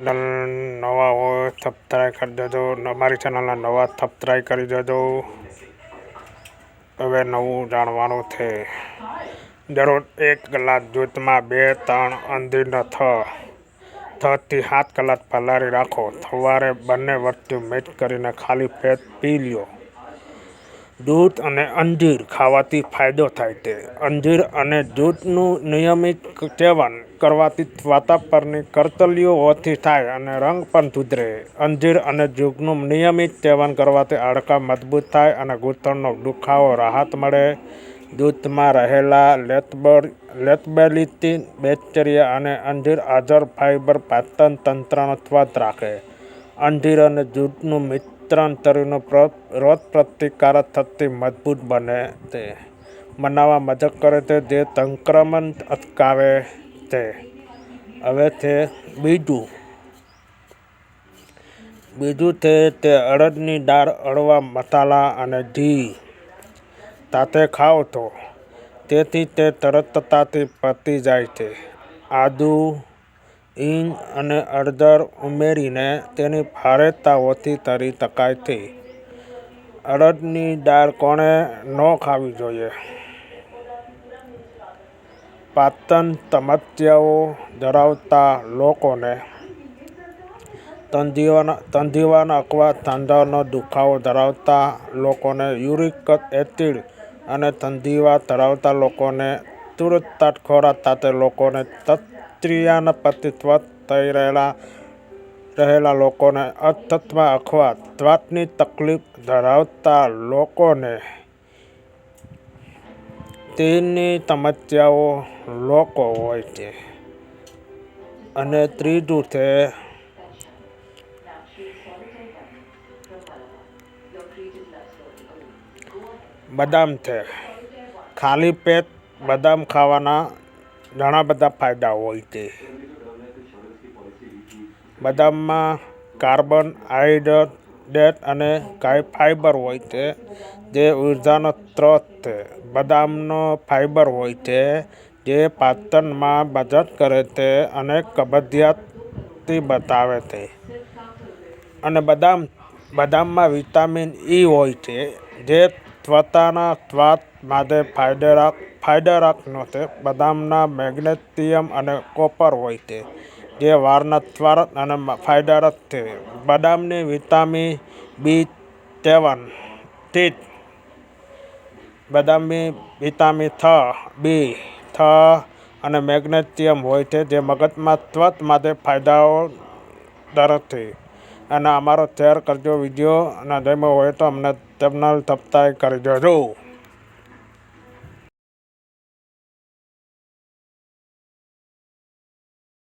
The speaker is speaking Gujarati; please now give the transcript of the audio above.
ચેનલ નવા હોય સબસ્ક્રાઈબ કરી દેજો. અમારી ચેનલના નવા સબસ્ક્રાઈબ કરી દેજો. હવે નવું જાણવાનું છે. દરરોજ એક કલાક જૂથમાં બે, ત્રણ અંધી થ. છથી સાત કલાક પલાળી રાખો. સવારે બંને વસ્તુ મિક્સ કરીને ખાલી પેટ પી લ્યો. દૂધ અને અંજીર ખાવાથી ફાયદો થાય છે. અંજીર અને દૂધનું નિયમિત સેવન કરવાથી વાતા પરની કરતલીઓ ઓછી થાય અને રંગ પણ સુધરે. અંજીર અને જુગનું નિયમિત સેવન કરવાથી હાડકાં મજબૂત થાય અને ઘૂંટણનો દુખાવો રાહત મળે. દૂધમાં રહેલા લેતબર લેતબેલિટીન બેક્ટેરિયા અને અંજીર હાજર ફાઇબર પાચન તંત્રનો સ્વાદ રાખે. અંજીર અને દૂધનું મિત્રણ શરીરનું રોગ પ્રતિકારક થતી મજબૂત બને છે બનાવવા મદદ કરે જે સંક્રમણ અટકાવે. છે હવે છે બીજું. બીજું છે તે અડદની દાળ અડવા મસાલા અને ઘી. સાથે ખાઓ તો. તેથી તે તરતતાથી પતી જાય છે. આદુ, હિંગ અને અડદર ઉમેરીને તેની ભારેતા ઓછી તરી શકાય છે. અડદની દાળ કોણે ન ખાવી જોઈએ? પાચન સમસ્યાઓ ધરાવતા લોકોને તંદીવાના તંદીવાના અથવા સાંધાનો દુખાવો ધરાવતા લોકોને યુરિક એસિડ અને તંદીવા ધરાવતા લોકોને તુરત ખોરાક સાથે લોકોને તત્રિયાના સ્વસ્થ થઈ રહેલા રહેલા લોકોને અસ્થમા અથવા શ્વાસની તકલીફ ધરાવતા લોકોને તેની તમત્યાઓ લોકો હોય છે. અને ત્રીજું છે, બદામ છે. ખાલી પેટ બદામ ખાવાના ઘણા બધા ફાયદા હોય છે. બદામમાં કાર્બન હાઈડ્રેટ અને ફાઇબર હોય છે જે ઉર્જાનો સ્ત્રોત છે બદામનો ફાઇબર હોય છે જે પાચનમાં મદદ કરે છે અને કબજિયાતથી બતાવે છે અને બદામ, બદામમાં વિટામિન ઈ હોય છે જે ત્વતાના સ્વાદ માટે ફાયદારક ફાયદાકારક છે બદામના મેગ્નેશિયમ અને કોપર હોય છે જે વાળના ત્વરત અને ફાયદારક છે. બદામની વિટામિન બી સેવનથી બદામની વિટામિન થ, બી, થ અને મેગ્નેશિયમ હોય છે જે મગજમાં ત્વત માટે ફાયદાઓ છે. અને અમારો શેર કરજો વીડિયો અને જેમાં હોય તો અમને તમને સબસ્ક્રાઈબ કરી દેજો